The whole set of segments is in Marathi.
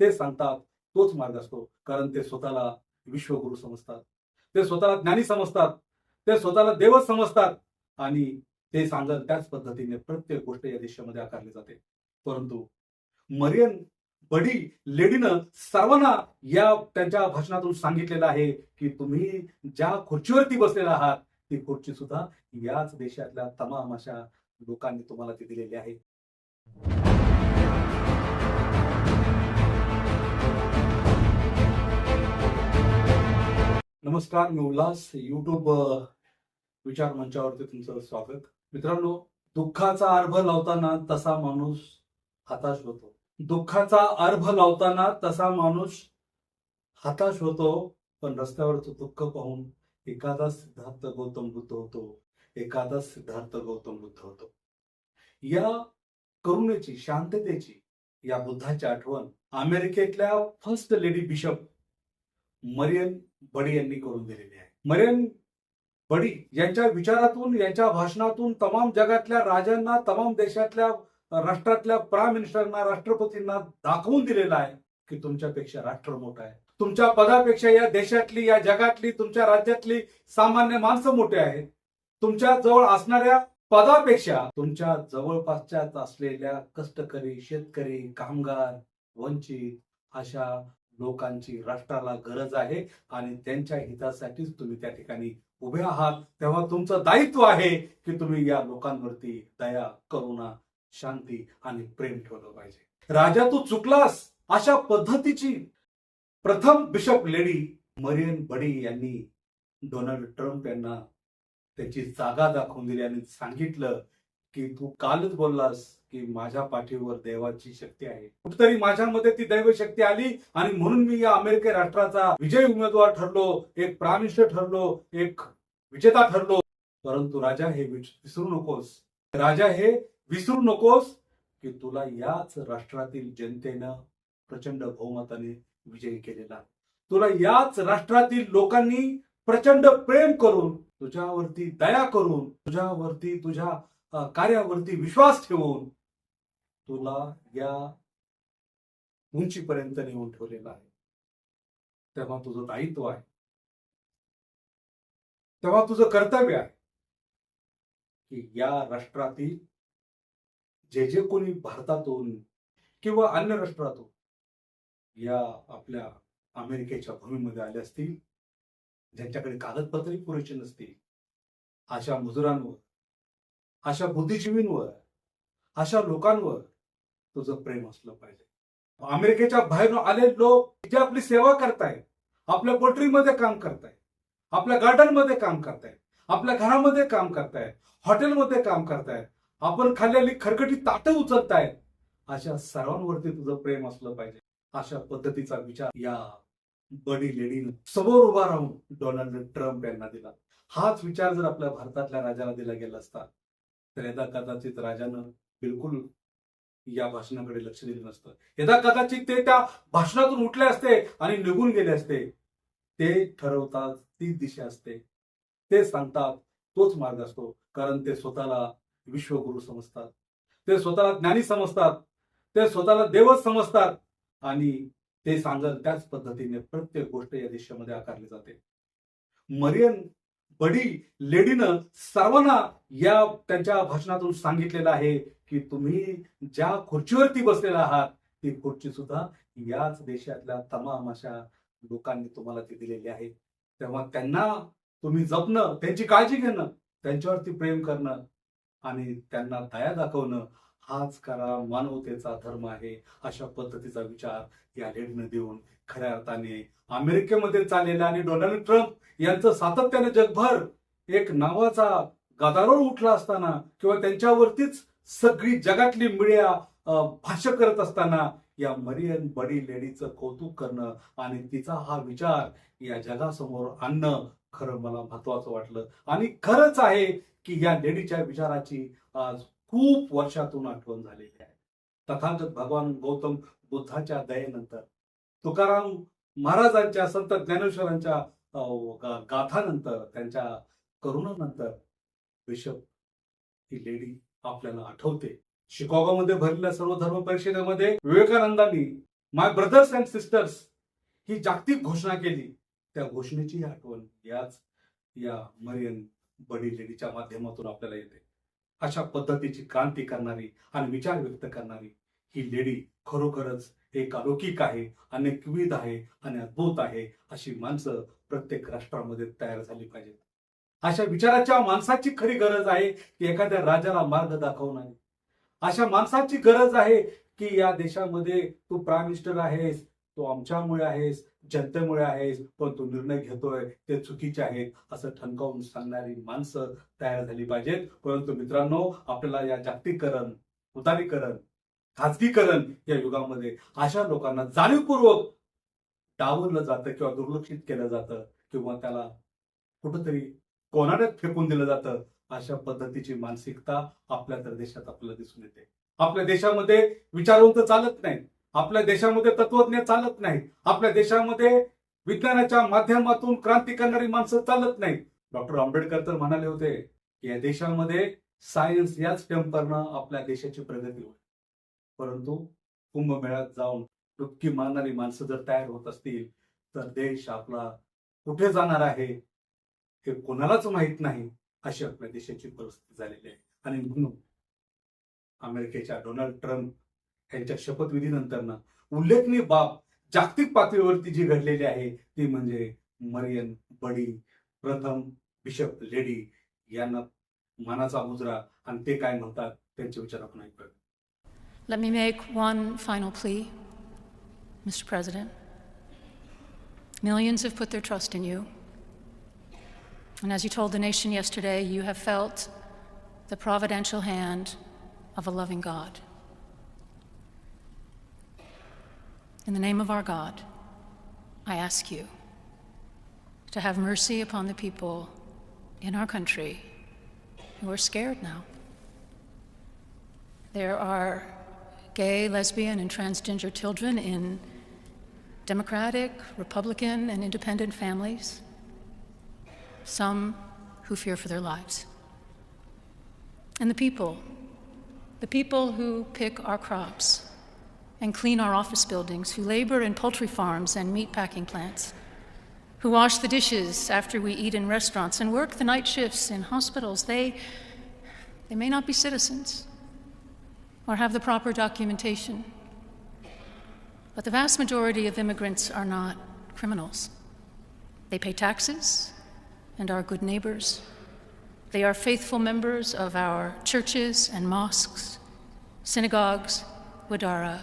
ते सांगतात तोच मार्ग असतो. कारण ते स्वतःला विश्वगुरु समजतात. ते स्वतःला ज्ञानी समजतात. ते स्वतःला देवच समजतात. आणि ते सांगत त्याच पद्धतीने प्रत्येक गोष्ट या देशामध्ये आकारली जाते. परंतु मरियन बडी लेडीनं सर्वांना या त्यांच्या भाषणातून सांगितलेलं आहे की तुम्ही ज्या खुर्चीवरती बसलेला आहात ती खुर्ची सुद्धा याच देशातल्या तमाम अशा लोकांनी तुम्हाला ती दिलेली आहे. नमस्कार मी उल्हास युट्यूब विचार मंचावरती तुमचं स्वागत. मित्रांनो दुःखाचा अर्भ लावताना तसा माणूस हताश होतो. दुःखाचा अर्भ लावताना तसा माणूस हताश होतो पण रस्त्यावरचं दुःख पाहून एखादा सिद्धार्थ गौतम बुद्ध होतो एखादा सिद्धार्थ गौतम बुद्ध होतो. या करुणेची शांततेची या बुद्धाची आठवण अमेरिकेतल्या first lady bishop Marian Budde यांनी करून दिलेली आहे. मरेन बडी यांच्या विचारातून यांच्या भाषणातून तमाम जगातल्या राजांना तमाम देशातल्या राष्ट्रातल्या प्राईम मिनिस्टरना राष्ट्रपतींना दाखवून दिलेलं आहे की तुमच्यापेक्षा राष्ट्र मोठं आहे. तुमच्या पदापेक्षा या देशातली या जगातली तुमच्या राज्यातली सामान्य माणसं मोठे आहेत. तुमच्या जवळ असणाऱ्या पदापेक्षा तुमच्या जवळपासच्याच असलेल्या कष्टकरी शेतकरी कामगार वंचित अशा लोकांची राष्ट्राला गरज आहे आणि त्यांच्या हितासाठीच तुम्ही त्या ठिकाणी उभे आहात. तेव्हा तुमचं दायित्व आहे की तुम्ही या लोकांवरती दया करुणा शांती आणि प्रेम ठेवलं पाहिजे. राजा तू चुकलास. अशा पद्धतीची प्रथम बिशप लेडी मरियन बडी यांनी डोनाल्ड ट्रम्प यांना त्याची जागा दाखवून दिली आणि सांगितलं की तू कालच बोललास. की माझ्या पाठीवर देवाची शक्ती आहे. कुठतरी माझ्यामध्ये ती दैव शक्ती आली आणि म्हणून मी या अमेरिके राष्ट्राचा विजय उमेदवार ठरलो एक प्राणिष्ठ ठरलो एक विजेता ठरलो. परंतु राजा हे विसरू नकोस. राजा हे विसरू नकोस की तुला याच राष्ट्रातील जनतेनं प्रचंड बहुमताने विजयी केलेला. तुला याच राष्ट्रातील लोकांनी प्रचंड प्रेम करून तुझ्यावरती दया करून तुझ्यावरती तुझ्या कार्यावरती विश्वास ठेवून तुला या उंचीपर्यंत नेऊन ठेवलेला आहे. तेव्हा तुझं दायित्व आहे. तेव्हा तुझं कर्तव्य आहे की या राष्ट्रातील जे जे कोणी भारतातून किंवा अन्य राष्ट्रातून या आपल्या अमेरिकेच्या भूमीमध्ये आले असतील ज्यांच्याकडे कागदपत्रे पुरेशी नसतील अशा मजुरांवर अशा बुद्धिजीवींवर अशा लोकांवर तुझं प्रेम असलं पाहिजे. अमेरिकेच्या बाहेरून आले लोक जे आपली सेवा करतायत आपल्या पोल्ट्रीमध्ये काम करतायत आपल्या गार्डनमध्ये काम करतायत आपल्या घरामध्ये काम करतायत हॉटेलमध्ये काम करतायत आपण खाल्लेली खरकटी ताटं उचलतायत अशा सर्वांवरती तुझं प्रेम असलं पाहिजे. अशा पद्धतीचा विचार या बडी लेडीनं समोर उभा राहून डोनाल्ड ट्रम्प यांना दिला. हाच विचार जर आपल्या भारतातल्या राजाला दिला गेला असता तर यदा कदाचित राजानं बिलकुल या भाषणाकडे लक्ष दिलं नसतं. यदा कदाचित ते त्या भाषणातून उठले असते आणि निघून गेले असते ते ठरवतात तीच दिशा असते. ते सांगतात तोच मार्ग असतो कारण ते स्वतःला विश्वगुरु समजतात. ते स्वतःला ज्ञानी समजतात ते स्वतःला देवच समजतात आणि ते सांगत त्याच पद्धतीने प्रत्येक गोष्ट या देशामध्ये आकारली जाते. मरियन बडी लेडीनं सर्वांना या त्यांच्या भाषणातून सांगितलेलं आहे की तुम्ही ज्या खुर्चीवरती बसलेला आहात ती खुर्ची सुद्धा याच देशातल्या तमाम अशा लोकांनी तुम्हाला ती दिलेली आहे. तेव्हा त्यांना तुम्ही जपणं त्यांची काळजी घेणं त्यांच्यावरती प्रेम करणं आणि त्यांना दया दाखवणं हाच करा मानवतेचा धर्म आहे अशा पद्धतीचा विचार या लेडीनं देऊन खऱ्या अर्थाने अमेरिकेमध्ये चाललेलं आणि डोनाल्ड ट्रम्प यांचं सातत्याने जगभर एक नावाचा गदारोळ उठला असताना किंवा त्यांच्यावरतीच सगळी जगातली मीडिया भाष्य करत असताना या मरियन बडी लेडीचं कौतुक करणं आणि तिचा हा विचार या जगासमोर आणणं खरं मला महत्वाचं वाटलं. आणि खरंच आहे की या लेडीच्या विचाराची आज खूप वर्षातून आठवण झालेली आहे. तथागत भगवान गौतम बुद्धाच्या दयेनंतर तुकाराम महाराजांच्या संत ज्ञानेश्वरांच्या गाथानंतर त्यांच्या करुणानंतर बिशप ही लेडी आपल्याला आठवते. शिकागोमध्ये भरलेल्या सर्व धर्म परिषदेमध्ये विवेकानंदांनी माय ब्रदर्स अँड सिस्टर्स ही जागतिक घोषणा केली. त्या घोषणेची आठवण याच या मरियन बडी लेडीच्या माध्यमातून आपल्याला येते. अशा पद्धतीची क्रांती करणारी आणि विचार व्यक्त करणारी ही लेडी खरोखरच एक अलौकिक आहे अनेकविध आहे आणि अद्भुत आहे अशी माणसं प्रत्येक राष्ट्रामध्ये तयार झाली पाहिजेत. अशा विचाराच्या माणसाची खरी गरज आहे की एखाद्या राजाला मार्ग दाखवणारी. अशा माणसाची गरज आहे की या देशामध्ये तू प्राईम मिनिस्टर आहेस तू आमच्यामुळे आहेस जनतेमुळे आहेस पण तू निर्णय घेतोय ते चुकीचे आहेत असं ठणकावून सांगणारी माणसं तयार झाली पाहिजेत. परंतु मित्रांनो आपल्याला या जागतिकीकरण उदारीकरण खाजगीकरण या युगामध्ये अशा लोकांना जाणीवपूर्वक डावरलं जातं किंवा दुर्लक्षित केलं जातं किंवा त्याला कुठंतरी कोणाड्यात फेकून दिलं जातं अशा पद्धतीची मानसिकता आपल्या तर देशात आपल्याला दिसून येते. आपल्या देशामध्ये विचारवंत चालत नाही आपल्या देशामध्ये तत्वज्ञ चालत नाही आपल्या देशामध्ये विज्ञानाच्या माध्यमातून क्रांती करणारी माणसं चालत नाही डॉक्टर आंबेडकर तर म्हणाले होते की या देशामध्ये सायन्स याच टेम्परनं आपल्या देशाची प्रगती होईल. परंतु कुंभमेळ्यात जाऊन डुबकी मारणारी माणसं जर तयार होत असतील तर देश आपला कुठे जाणार आहे हे कोणालाच माहीत नाही अशी आपल्या देशाची परिस्थिती झालेली आहे. आणि म्हणून अमेरिकेच्या डोनाल्ड ट्रम्प यांच्या शपथविधीनंतर ना उल्लेखनीय बाब जागतिक पातळीवरती जी घडलेली आहे ती म्हणजे मरियन बडी प्रथम बिशप लेडी यांना मानाचा मुजरा आणि ते काय म्हणतात त्यांचे विचार आपण ऐकूया Let me make one final plea, Mr. President. Millions have put their trust in you. And as you told the nation yesterday, you have felt the providential hand of a loving God. In the name of our God, I ask you to have mercy upon the people in our country who are scared now. There are gay, lesbian, and transgender children in Democratic, Republican, and independent families, some who fear for their lives. And the people, the people who pick our crops and clean our office buildings, who labor in poultry farms and meat packing plants, who wash the dishes after we eat in restaurants and work the night shifts in hospitals, they, they may not be citizens or have the proper documentation. But the vast majority of immigrants are not criminals. They pay taxes and are good neighbors. They are faithful members of our churches and mosques, synagogues, wadara,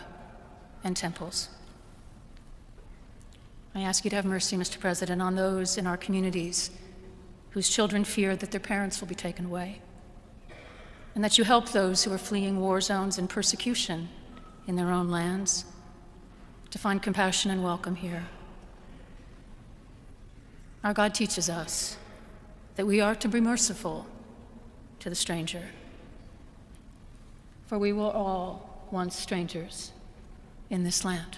and temples. I ask you to have mercy, Mr. President, on those in our communities whose children fear that their parents will be taken away and that you help those who are fleeing war zones and persecution in their own lands to find compassion and welcome here. Our God teaches us that we are to be merciful to the stranger, for we were all once strangers in this land.